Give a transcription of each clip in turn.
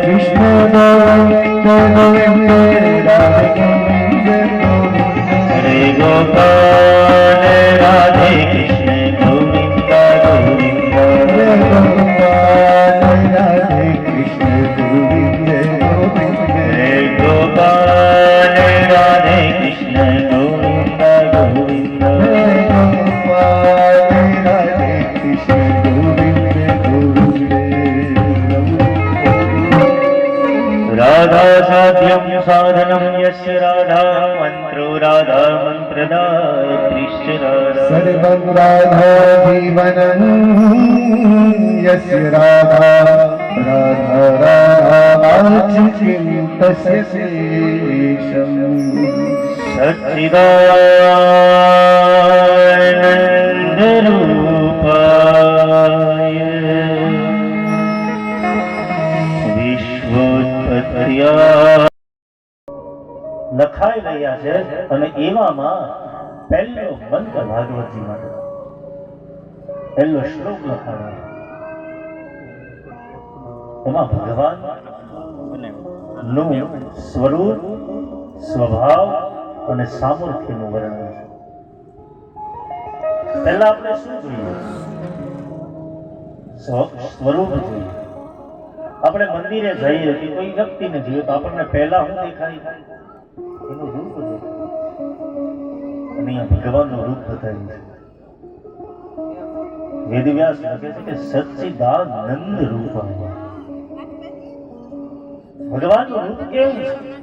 কৃষ্ণ রে গোপাল রাধে কৃষ্ণ গোবিন্দ গোবিন্দ রে গোপাল রাধে কৃষ্ণ গোবিন্দ રાધા સાધ્યમ સાધનમ राधा રાધા મંત્રો રાધા મંત્રદાય કૃષ્ણ રાધા સર્વં રાધા राधा યસ્ય રાધા રાધા રાધાચિં વિશ્વોત્પત્ત્યા લખાઈ રહ્યા છે અને એવામાં પહેલો મંત્ર ભાગવતજી માટે. પહેલો શ્લોક લખાયો. એમાં ભગવાનનું સ્વરૂપ, સ્વભાવ અને સામર્થ્યનું વર્ણન છે. પહેલા આપણે શું જોઈએ? સ્વ- સ્વરૂપ જોઈએ. આપણે મંદિરે જઈએ કે કોઈ વ્યક્તિને જોઈએ તો આપણને પહેલા શું દેખાય? એનું રૂપ અને ભગવાનનું રૂપ બતાવ્યું છે. વેદવ્યાસ લખે છે કે સચ્ચિદાનંદ રૂપ ભગવાનનું રૂપ કેવું છે?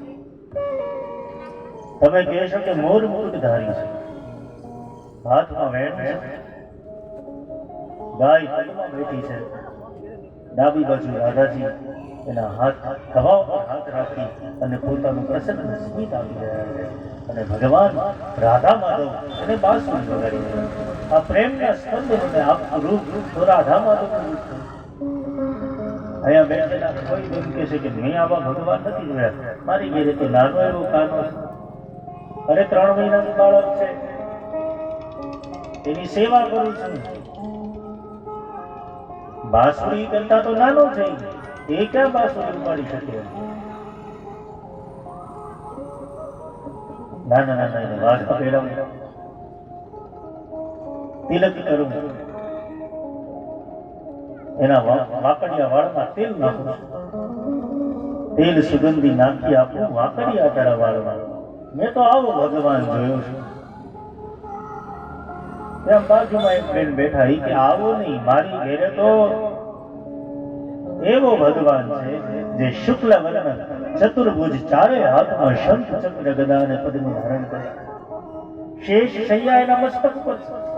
તમે કહેશો કે મોર મુકુટધારી છે. હાથમાં વેણ છે. ગાય બેઠી છે. ડાબી બાજુ રાધાજી એના હાથ ખભા પર હાથ રાખી અને પોતાનું પ્રસન્ન સ્મિત આપી રહ્યા છે. અને ભગવાન રાધા માધવ અને બાસુ વગાડી રહ્યા આ પ્રેમના સ્પંદનોને આપતું રૂપ તો રાધા માધવનું રૂપ છે. અહીંયા બેઠેલા કોઈ એમ કહે છે કે મેં આવા ભગવાન નથી જોયા. મારી ઘેરે તો નાનો એવો કાનો અરે ત્રણ મહિનાનું બાળક છે. એની સેવા કરું છું. બાંસુરી કરતા તો નાનો છે. એ ક્યાં બાંસુરી ઉપાડી શકે નાના નાના એને વાઘા પહેરાવું. તિલક કરું. એના વાકડિયા વાળમાં તેલ નાખું તેલ સુગંધી નાખી આપું વાકડિયા તારા વાળમાં. મેં તો આવો ભગવાન જોયો છે. ત્યાં બાજુમાં એક બેન બેઠા કે, આવો નહીં, મારી ઘેરે તો એવો ભગવાન છે જે શુક્લ વર્ણ, ચતુર્ભુજ ચારે હાથમાં શંખ ચક્ર ગદા અને પદ્મ ધારણ કરે. શેષ શૈયા એના મસ્તક પર છે